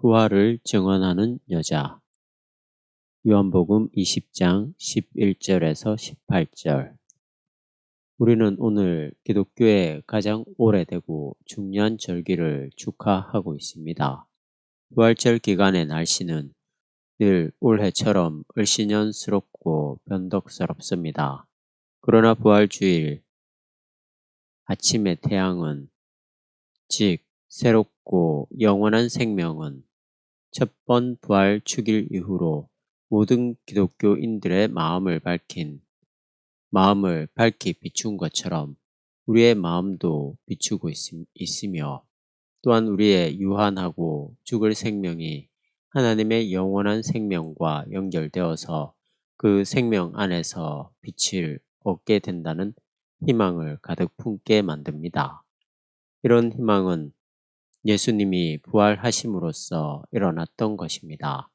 부활을 증언하는 여자 요한복음 20장 11절에서 18절 우리는 오늘 기독교의 가장 오래되고 중요한 절기를 축하하고 있습니다. 부활절 기간의 날씨는 늘 올해처럼 을씨년스럽고 변덕스럽습니다. 그러나 부활주일 아침의 태양은 즉 새롭고 영원한 생명은 첫번 부활 축일 이후로 모든 기독교인들의 마음을 밝힌 마음을 밝히 비춘 것처럼 우리의 마음도 비추고 있, 으며 또한 우리의 유한하고 죽을 생명이 하나님의 영원한 생명과 연결되어서 그 생명 안에서 빛을 얻게 된다는 희망을 가득 품게 만듭니다. 이런 희망은 예수님이 부활하심으로써 일어났던 것입니다.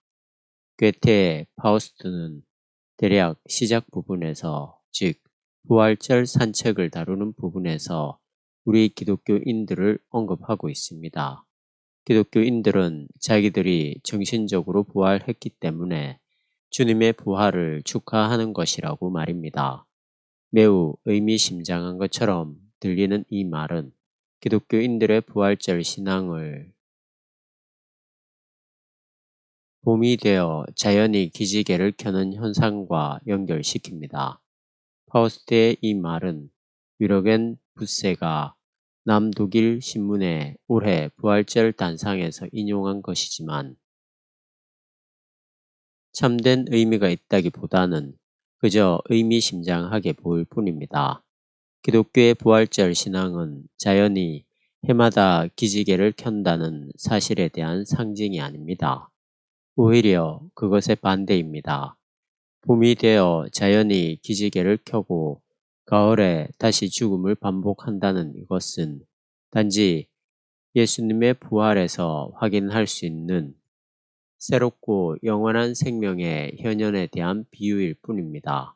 괴테 파우스트는 대략 시작 부분에서 즉 부활절 산책을 다루는 부분에서 우리 기독교인들을 언급하고 있습니다. 기독교인들은 자기들이 정신적으로 부활했기 때문에 주님의 부활을 축하하는 것이라고 말입니다. 매우 의미심장한 것처럼 들리는 이 말은 기독교인들의 부활절 신앙을 봄이 되어 자연이 기지개를 켜는 현상과 연결시킵니다. 파우스트의 이 말은 위로겐 부세가 남독일 신문에 올해 부활절 단상에서 인용한 것이지만 참된 의미가 있다기보다는 그저 의미심장하게 보일 뿐입니다. 기독교의 부활절 신앙은 자연이 해마다 기지개를 켠다는 사실에 대한 상징이 아닙니다. 오히려 그것의 반대입니다. 봄이 되어 자연이 기지개를 켜고 가을에 다시 죽음을 반복한다는 이것은 단지 예수님의 부활에서 확인할 수 있는 새롭고 영원한 생명의 현현에 대한 비유일 뿐입니다.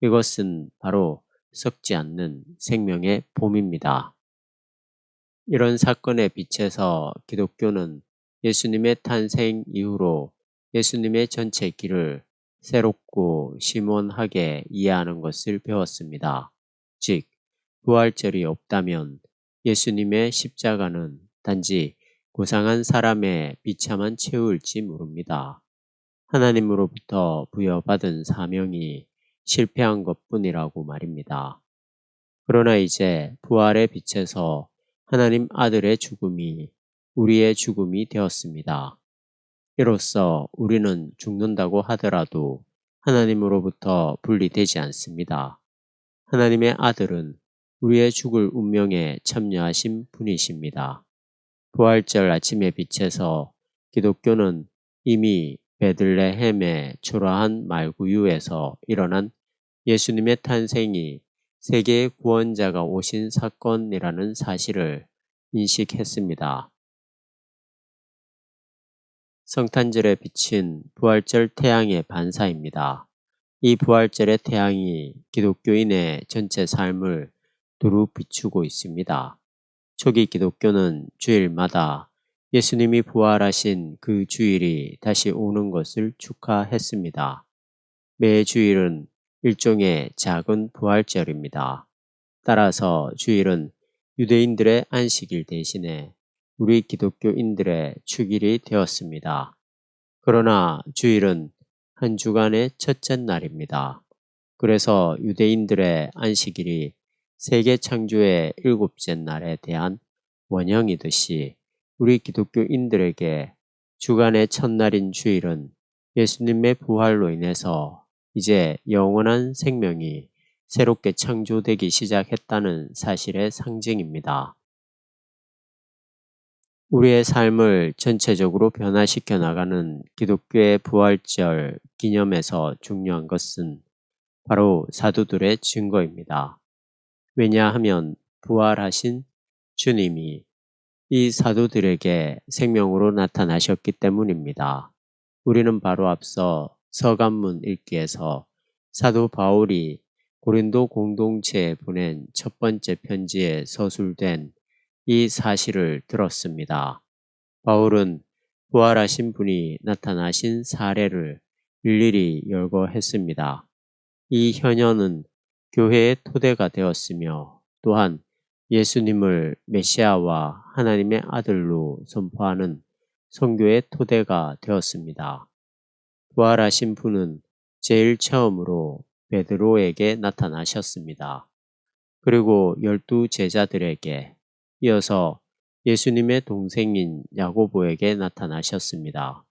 이것은 바로 썩지 않는 생명의 봄입니다. 이런 사건에 비춰서 기독교는 예수님의 탄생 이후로 예수님의 전체 길을 새롭고 심원하게 이해하는 것을 배웠습니다. 즉, 부활절이 없다면 예수님의 십자가는 단지 고상한 사람의 비참한 최후일지 모릅니다. 하나님으로부터 부여받은 사명이 실패한 것 뿐이라고 말입니다. 그러나 이제 부활의 빛에서 하나님 아들의 죽음이 우리의 죽음이 되었습니다. 이로써 우리는 죽는다고 하더라도 하나님으로부터 분리되지 않습니다. 하나님의 아들은 우리의 죽을 운명에 참여하신 분이십니다. 부활절 아침의 빛에서 기독교는 이미 베들레헴의 초라한 말구유에서 일어난 예수님의 탄생이 세계의 구원자가 오신 사건이라는 사실을 인식했습니다. 성탄절에 비친 부활절 태양의 반사입니다. 이 부활절의 태양이 기독교인의 전체 삶을 두루 비추고 있습니다. 초기 기독교는 주일마다 예수님이 부활하신 그 주일이 다시 오는 것을 축하했습니다. 매 주일은 일종의 작은 부활절입니다. 따라서 주일은 유대인들의 안식일 대신에 우리 기독교인들의 축일이 되었습니다. 그러나 주일은 한 주간의 첫째 날입니다. 그래서 유대인들의 안식일이 세계 창조의 일곱째 날에 대한 원형이듯이 우리 기독교인들에게 주간의 첫날인 주일은 예수님의 부활로 인해서 이제 영원한 생명이 새롭게 창조되기 시작했다는 사실의 상징입니다. 우리의 삶을 전체적으로 변화시켜 나가는 기독교의 부활절 기념에서 중요한 것은 바로 사도들의 증거입니다. 왜냐하면 부활하신 주님이 이 사도들에게 생명으로 나타나셨기 때문입니다. 우리는 바로 앞서 서간문 읽기에서 사도 바울이 고린도 공동체에 보낸 첫 번째 편지에 서술된 이 사실을 들었습니다. 바울은 부활하신 분이 나타나신 사례를 일일이 열거했습니다. 이 현현은 교회의 토대가 되었으며 또한 예수님을 메시아와 하나님의 아들로 선포하는 선교의 토대가 되었습니다. 부활하신 분은 제일 처음으로 베드로에게 나타나셨습니다. 그리고 열두 제자들에게 이어서 예수님의 동생인 야고보에게 나타나셨습니다.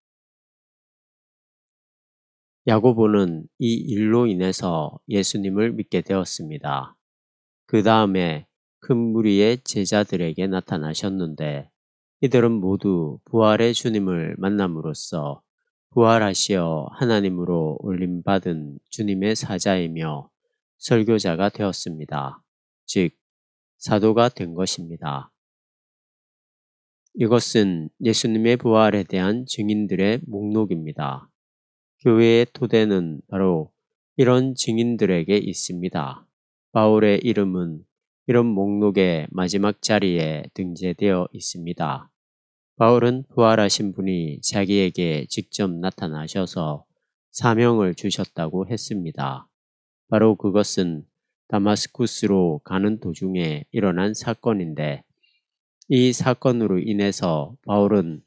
야고보는 이 일로 인해서 예수님을 믿게 되었습니다. 그 다음에 큰 무리의 제자들에게 나타나셨는데 이들은 모두 부활의 주님을 만남으로써 부활하시어 하나님으로 올림받은 주님의 사자이며 설교자가 되었습니다. 즉, 사도가 된 것입니다. 이것은 예수님의 부활에 대한 증인들의 목록입니다. 교회의 토대는 바로 이런 증인들에게 있습니다. 바울의 이름은 이런 목록의 마지막 자리에 등재되어 있습니다. 바울은 부활하신 분이 자기에게 직접 나타나셔서 사명을 주셨다고 했습니다. 바로 그것은 다마스쿠스로 가는 도중에 일어난 사건인데 이 사건으로 인해서 바울은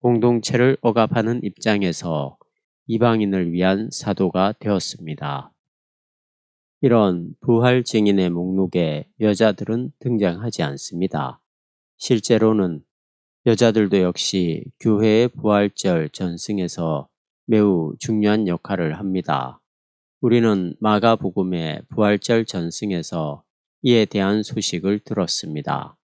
공동체를 억압하는 입장에서 이방인을 위한 사도가 되었습니다. 이런 부활 증인의 목록에 여자들은 등장하지 않습니다. 실제로는 여자들도 역시 교회의 부활절 전승에서 매우 중요한 역할을 합니다. 우리는 마가복음의 부활절 전승에서 이에 대한 소식을 들었습니다.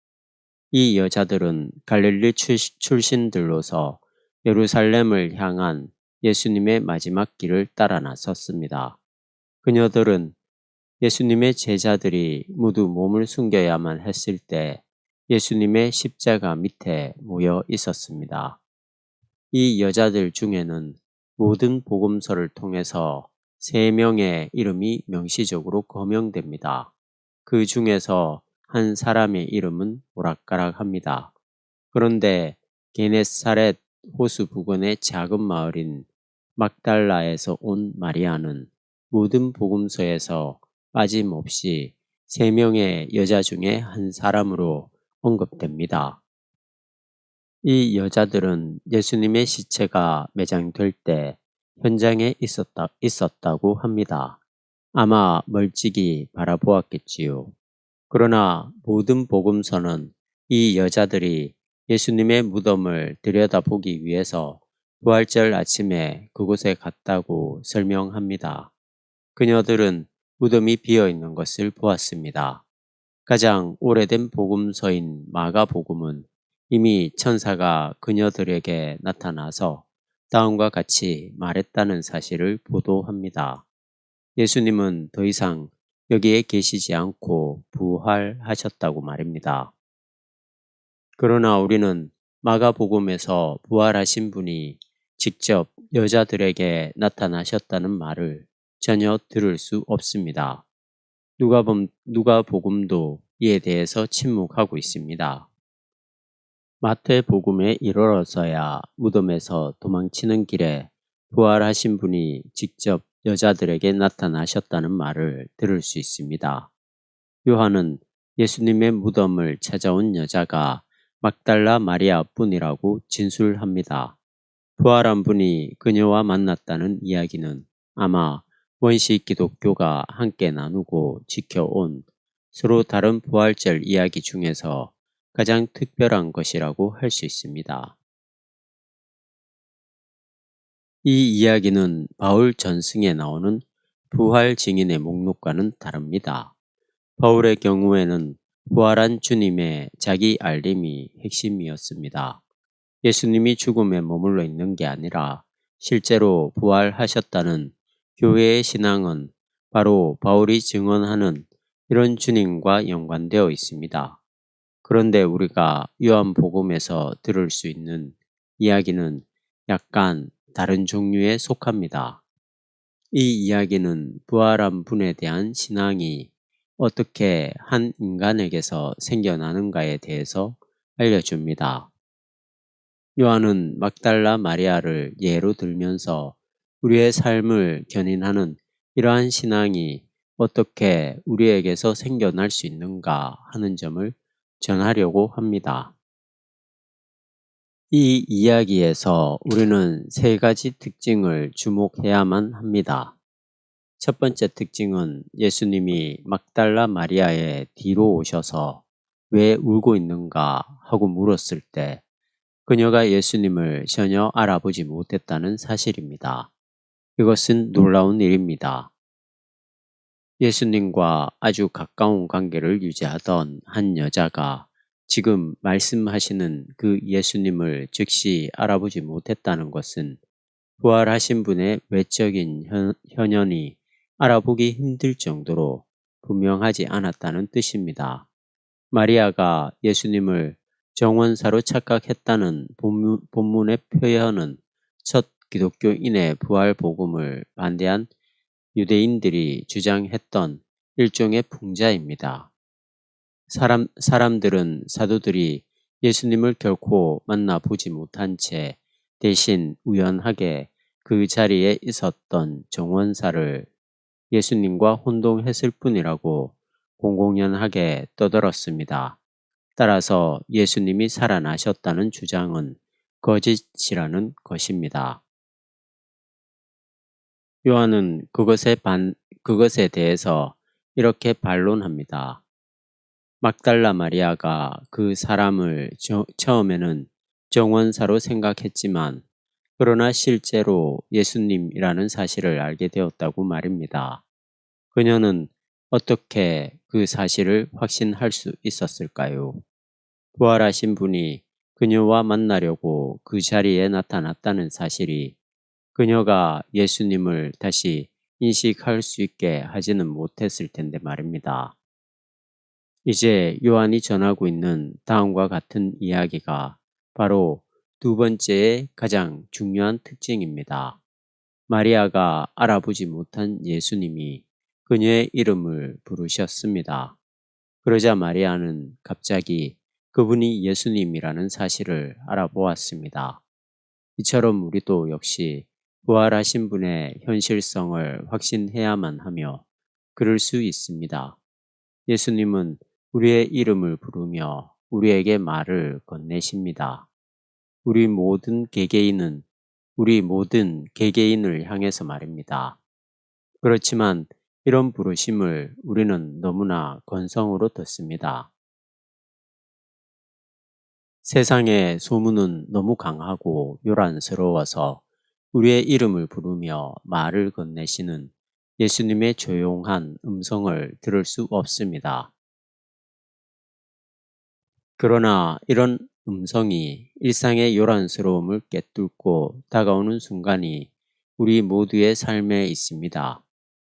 이 여자들은 갈릴리 출신들로서 예루살렘을 향한 예수님의 마지막 길을 따라 나섰습니다. 그녀들은 예수님의 제자들이 모두 몸을 숨겨야만 했을 때 예수님의 십자가 밑에 모여 있었습니다. 이 여자들 중에는 모든 복음서를 통해서 세 명의 이름이 명시적으로 거명됩니다. 그 중에서 한 사람의 이름은 오락가락합니다. 그런데 게네사렛 호수 부근의 작은 마을인 막달라에서 온 마리아는 모든 복음서에서 빠짐없이 세 명의 여자 중에 한 사람으로 언급됩니다. 이 여자들은 예수님의 시체가 매장될 때 현장에 있었다, 있었다고 합니다. 아마 멀찍이 바라보았겠지요. 그러나 모든 복음서는 이 여자들이 예수님의 무덤을 들여다보기 위해서 부활절 아침에 그곳에 갔다고 설명합니다. 그녀들은 무덤이 비어 있는 것을 보았습니다. 가장 오래된 복음서인 마가복음은 이미 천사가 그녀들에게 나타나서 다음과 같이 말했다는 사실을 보도합니다. 예수님은 더 이상 여기에 계시지 않고 부활하셨다고 말입니다. 그러나 우리는 마가복음에서 부활하신 분이 직접 여자들에게 나타나셨다는 말을 전혀 들을 수 없습니다. 누가복, 누가복음도 이에 대해서 침묵하고 있습니다. 마태복음에 이르러서야 무덤에서 도망치는 길에 부활하신 분이 직접 여자들에게 나타나셨다는 말을 들을 수 있습니다. 요한은 예수님의 무덤을 찾아온 여자가 막달라 마리아 뿐이라고 진술합니다. 부활한 분이 그녀와 만났다는 이야기는 아마 원시 기독교가 함께 나누고 지켜온 서로 다른 부활절 이야기 중에서 가장 특별한 것이라고 할 수 있습니다. 이 이야기는 바울 전승에 나오는 부활 증인의 목록과는 다릅니다. 바울의 경우에는 부활한 주님의 자기 알림이 핵심이었습니다. 예수님이 죽음에 머물러 있는 게 아니라 실제로 부활하셨다는 교회의 신앙은 바로 바울이 증언하는 이런 주님과 연관되어 있습니다. 그런데 우리가 요한복음에서 들을 수 있는 이야기는 약간 다른 종류에 속합니다. 이 이야기는 부활한 분에 대한 신앙이 어떻게 한 인간에게서 생겨나는가에 대해서 알려줍니다. 요한은 막달라 마리아를 예로 들면서 우리의 삶을 견인하는 이러한 신앙이 어떻게 우리에게서 생겨날 수 있는가 하는 점을 전하려고 합니다. 이 이야기에서 우리는 세 가지 특징을 주목해야만 합니다. 첫 번째 특징은 예수님이 막달라 마리아의 뒤로 오셔서 왜 울고 있는가 하고 물었을 때 그녀가 예수님을 전혀 알아보지 못했다는 사실입니다. 이것은 놀라운 일입니다. 예수님과 아주 가까운 관계를 유지하던 한 여자가 지금 말씀하시는 그 예수님을 즉시 알아보지 못했다는 것은 부활하신 분의 외적인 현, 현연이 알아보기 힘들 정도로 분명하지 않았다는 뜻입니다. 마리아가 예수님을 정원사로 착각했다는 본문, 본문의 표현은 첫 기독교인의 부활 복음을 반대한 유대인들이 주장했던 일종의 풍자입니다. 사람, 사람들은 사도들이 예수님을 결코 만나보지 못한 채 대신 우연하게 그 자리에 있었던 정원사를 예수님과 혼동했을 뿐이라고 공공연하게 떠들었습니다. 따라서 예수님이 살아나셨다는 주장은 거짓이라는 것입니다. 요한은 그것에 반, 그것에 대해서 이렇게 반론합니다. 막달라 마리아가 그 사람을 저, 처음에는 정원사로 생각했지만 그러나 실제로 예수님이라는 사실을 알게 되었다고 말입니다. 그녀는 어떻게 그 사실을 확신할 수 있었을까요? 부활하신 분이 그녀와 만나려고 그 자리에 나타났다는 사실이 그녀가 예수님을 다시 인식할 수 있게 하지는 못했을 텐데 말입니다. 이제 요한이 전하고 있는 다음과 같은 이야기가 바로 두 번째의 가장 중요한 특징입니다. 마리아가 알아보지 못한 예수님이 그녀의 이름을 부르셨습니다. 그러자 마리아는 갑자기 그분이 예수님이라는 사실을 알아보았습니다. 이처럼 우리도 역시 부활하신 분의 현실성을 확신해야만 하며 그럴 수 있습니다. 예수님은 우리의 이름을 부르며 우리에게 말을 건네십니다. 우리 모든 개개인은 우리 모든 개개인을 향해서 말입니다. 그렇지만 이런 부르심을 우리는 너무나 건성으로 듣습니다. 세상의 소문은 너무 강하고 요란스러워서 우리의 이름을 부르며 말을 건네시는 예수님의 조용한 음성을 들을 수 없습니다. 그러나 이런 음성이 일상의 요란스러움을 깨뚫고 다가오는 순간이 우리 모두의 삶에 있습니다.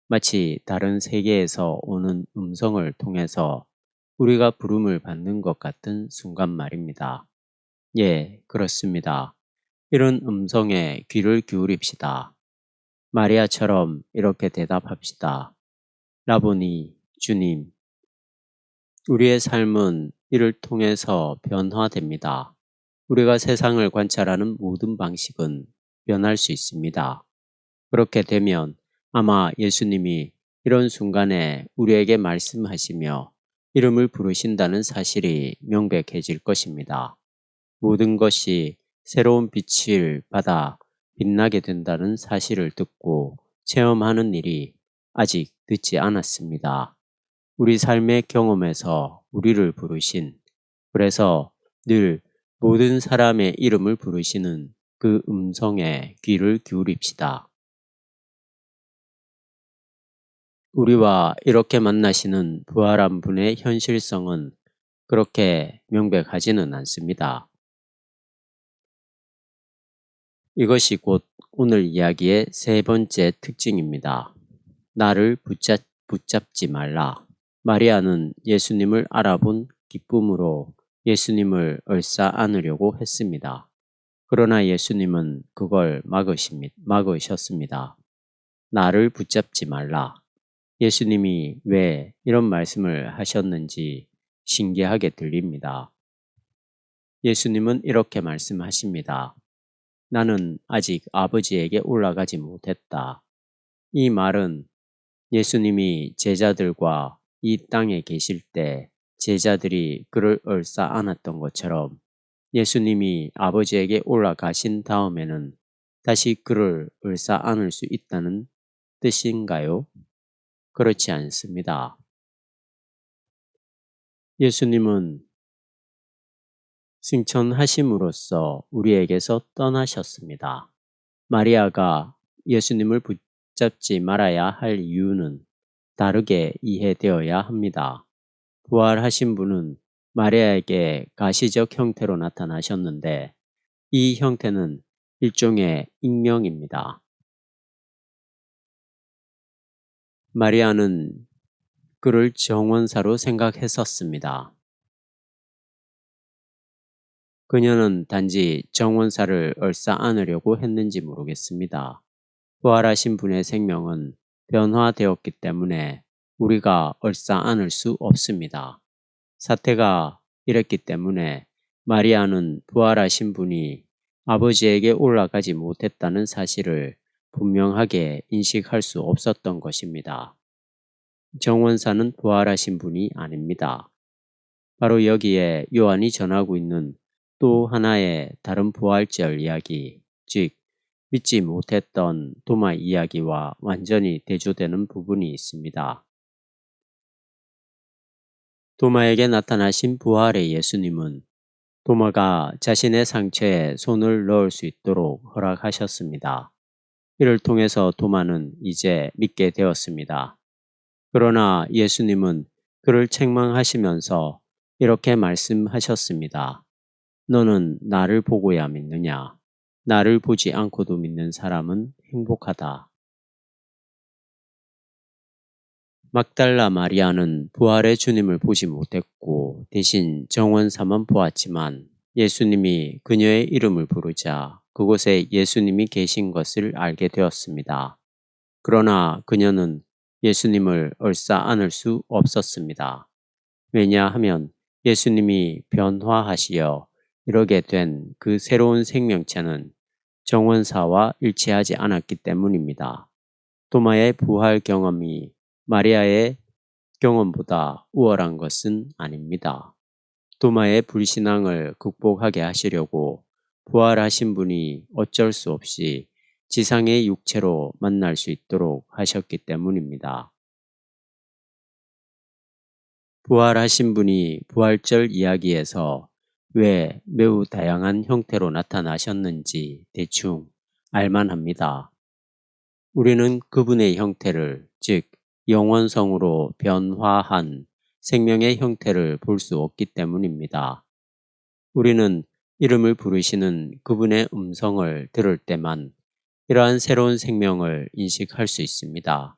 마치 다른 세계에서 오는 음성을 통해서 우리가 부름을 받는 것 같은 순간 말입니다. 예, 그렇습니다. 이런 음성에 귀를 기울입시다. 마리아처럼 이렇게 대답합시다. 라보니, 주님. 우리의 삶은 이를 통해서 변화됩니다. 우리가 세상을 관찰하는 모든 방식은 변할 수 있습니다. 그렇게 되면 아마 예수님이 이런 순간에 우리에게 말씀하시며 이름을 부르신다는 사실이 명백해질 것입니다. 모든 것이 새로운 빛을 받아 빛나게 된다는 사실을 듣고 체험하는 일이 아직 늦지 않았습니다. 우리 삶의 경험에서 우리를 부르신 그래서 늘 모든 사람의 이름을 부르시는 그 음성에 귀를 기울입시다. 우리와 이렇게 만나시는 부활한 분의 현실성은 그렇게 명백하지는 않습니다. 이것이 곧 오늘 이야기의 세 번째 특징입니다. 나를 붙잡, 붙잡지 말라. 마리아는 예수님을 알아본 기쁨으로 예수님을 얼싸 안으려고 했습니다. 그러나 예수님은 그걸 막으셨습니다. 나를 붙잡지 말라. 예수님이 왜 이런 말씀을 하셨는지 신기하게 들립니다. 예수님은 이렇게 말씀하십니다. 나는 아직 아버지에게 올라가지 못했다. 이 말은 예수님이 제자들과 이 땅에 계실 때 제자들이 그를 얼싸 안았던 것처럼 예수님이 아버지에게 올라가신 다음에는 다시 그를 을사 안을 수 있다는 뜻인가요? 그렇지 않습니다. 예수님은 승천하심으로써 우리에게서 떠나셨습니다. 마리아가 예수님을 붙잡지 말아야 할 이유는 다르게 이해되어야 합니다. 부활하신 분은 마리아에게 가시적 형태로 나타나셨는데 이 형태는 일종의 익명입니다. 마리아는 그를 정원사로 생각했었습니다. 그녀는 단지 정원사를 얼싸 안으려고 했는지 모르겠습니다. 부활하신 분의 생명은 변화되었기 때문에 우리가 얼싸 안을 수 없습니다. 사태가 이랬기 때문에 마리아는 부활하신 분이 아버지에게 올라가지 못했다는 사실을 분명하게 인식할 수 없었던 것입니다. 정원사는 부활하신 분이 아닙니다. 바로 여기에 요한이 전하고 있는 또 하나의 다른 부활절 이야기, 즉 믿지 못했던 도마 이야기와 완전히 대조되는 부분이 있습니다. 도마에게 나타나신 부활의 예수님은 도마가 자신의 상처에 손을 넣을 수 있도록 허락하셨습니다. 이를 통해서 도마는 이제 믿게 되었습니다. 그러나 예수님은 그를 책망하시면서 이렇게 말씀하셨습니다. 너는 나를 보고야 믿느냐? 나를 보지 않고도 믿는 사람은 행복하다. 막달라 마리아는 부활의 주님을 보지 못했고 대신 정원사만 보았지만 예수님이 그녀의 이름을 부르자 그곳에 예수님이 계신 것을 알게 되었습니다. 그러나 그녀는 예수님을 얼싸 안을 수 없었습니다. 왜냐하면 예수님이 변화하시어 이러게 된 그 새로운 생명체는 정원사와 일치하지 않았기 때문입니다. 도마의 부활 경험이 마리아의 경험보다 우월한 것은 아닙니다. 도마의 불신앙을 극복하게 하시려고 부활하신 분이 어쩔 수 없이 지상의 육체로 만날 수 있도록 하셨기 때문입니다. 부활하신 분이 부활절 이야기에서 왜 매우 다양한 형태로 나타나셨는지 대충 알만합니다. 우리는 그분의 형태를, 즉, 영원성으로 변화한 생명의 형태를 볼 수 없기 때문입니다. 우리는 이름을 부르시는 그분의 음성을 들을 때만 이러한 새로운 생명을 인식할 수 있습니다.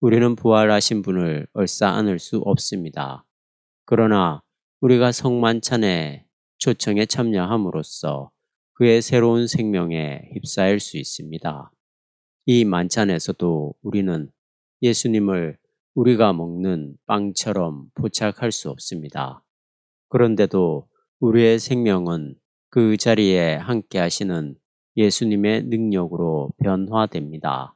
우리는 부활하신 분을 얼싸 안을 수 없습니다. 그러나 우리가 성만찬의 초청에 참여함으로써 그의 새로운 생명에 휩싸일 수 있습니다. 이 만찬에서도 우리는 예수님을 우리가 먹는 빵처럼 포착할 수 없습니다. 그런데도 우리의 생명은 그 자리에 함께 하시는 예수님의 능력으로 변화됩니다.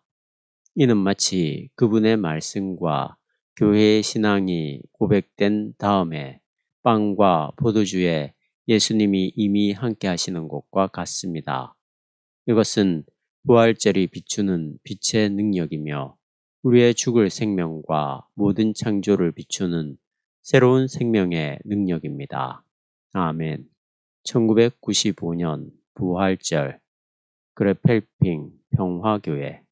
이는 마치 그분의 말씀과 교회의 신앙이 고백된 다음에 빵과 포도주에 예수님이 이미 함께 하시는 것과 같습니다. 이것은 부활절이 비추는 빛의 능력이며 우리의 죽을 생명과 모든 창조를 비추는 새로운 생명의 능력입니다. 아멘. 1995년 부활절 그레펠핑 평화교회